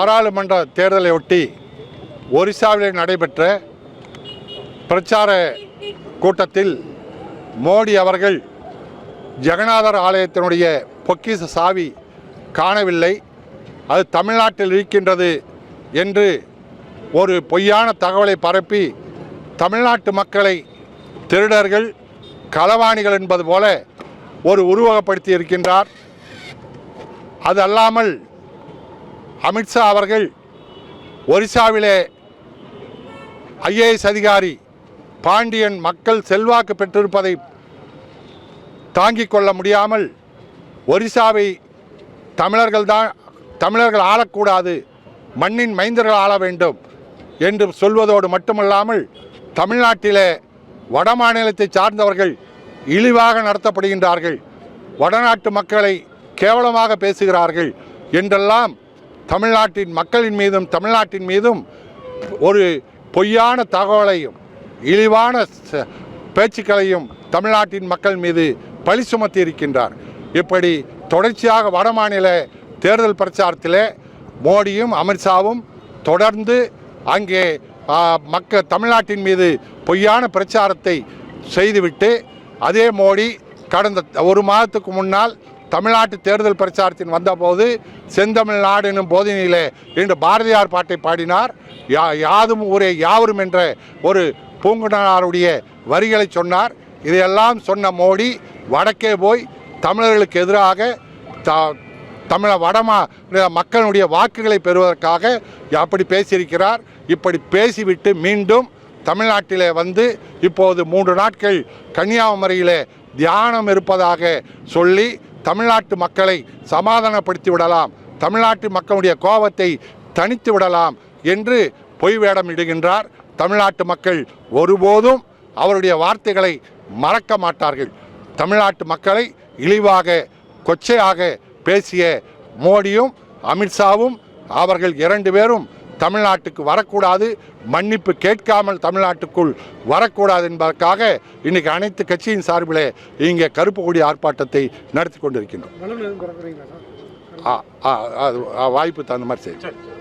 பாராளுமன்ற தேர்தலை ஒட்டி ஒரிசாவில் நடைபெற்ற பிரச்சார கூட்டத்தில் மோடி அவர்கள் ஜெகநாதர் ஆலயத்தினுடைய பொக்கிச சாவி காணவில்லை. அது தமிழ்நாட்டில் இருக்கின்றது என்று ஒரு பொய்யான தகவலை பரப்பி தமிழ்நாட்டு மக்களை திருடர்கள் களவாணிகள் என்பது போல ஒரு உருவகப்படுத்தி இருக்கின்றார். அது அல்லாமல் அமித்ஷா அவர்கள் ஒரிசாவிலே ஐஏஎஸ் அதிகாரி பாண்டியன் மக்கள் செல்வாக்கு பெற்றிருப்பதை தாங்கிக் கொள்ள முடியாமல் ஒரிசாவை தமிழர்கள் தான் தமிழர்கள் ஆளக்கூடாது மண்ணின் மைந்தர்கள் ஆள வேண்டும் என்று சொல்வதோடு மட்டுமல்லாமல் தமிழ்நாட்டிலே வட மாநிலத்தை சார்ந்தவர்கள் இழிவாக நடத்தப்படுகின்றார்கள். வடநாட்டு மக்களை கேவலமாக பேசுகிறார்கள் என்றெல்லாம் தமிழ்நாட்டின் மக்களின் மீதும் தமிழ்நாட்டின் மீதும் ஒரு பொய்யான தகவலையும் இழிவான பேச்சுக்களையும் தமிழ்நாட்டின் மக்கள் மீது பழி சுமத்தி இருக்கின்றார். இப்படி தொடர்ச்சியாக வடமாநில தேர்தல் பிரச்சாரத்திலே மோடியும் அமித்ஷாவும் தொடர்ந்து அங்கே மக்க தமிழ்நாட்டின் மீது பொய்யான பிரச்சாரத்தை செய்துவிட்டு அதே மோடி கடந்த ஒரு மாதத்துக்கு முன்னால் தமிழ்நாட்டு தேர்தல் பிரச்சாரத்தின் வந்தபோது செந்தமிழ்நாடு என்னும் போதனையிலே இன்று பாரதியார் பாட்டை பாடினார். யா யாதும் ஊரே யாவரும் என்ற ஒரு பூங்குடனாருடைய வரிகளை சொன்னார். இதையெல்லாம் சொன்ன மோடி வடக்கே போய் தமிழர்களுக்கு எதிராக த தமிழ வடமா மக்களுடைய வாக்குகளை பெறுவதற்காக அப்படி பேசியிருக்கிறார். இப்படி பேசிவிட்டு மீண்டும் தமிழ்நாட்டிலே வந்து இப்போது மூன்று நாட்கள் கன்னியாகுமரியிலே தியானம் இருப்பதாக சொல்லி தமிழ்நாட்டு மக்களை சமாதானப்படுத்தி விடலாம். தமிழ்நாட்டு மக்களுடைய கோபத்தை தணித்து விடலாம் என்று பொய் வேடம் இடுகின்றார். தமிழ்நாட்டு மக்கள் ஒருபோதும் அவருடைய வார்த்தைகளை மறக்க மாட்டார்கள். தமிழ்நாட்டு மக்களை இழிவாக கொச்சையாக பேசிய மோடியும் அமித்ஷாவும் அவர்கள் இரண்டு பேரும் தமிழ்நாட்டுக்கு வரக்கூடாது மன்னிப்பு கேட்காமல் தமிழ்நாட்டுக்குள் வரக்கூடாது என்பதற்காக இன்னைக்கு அனைத்து கட்சியின் சார்பிலே இங்கே கருப்பு கொடி ஆர்ப்பாட்டத்தை நடத்தி கொண்டிருக்கின்றோம். வாய்ப்பு தகுந்த மாதிரி செய்யும்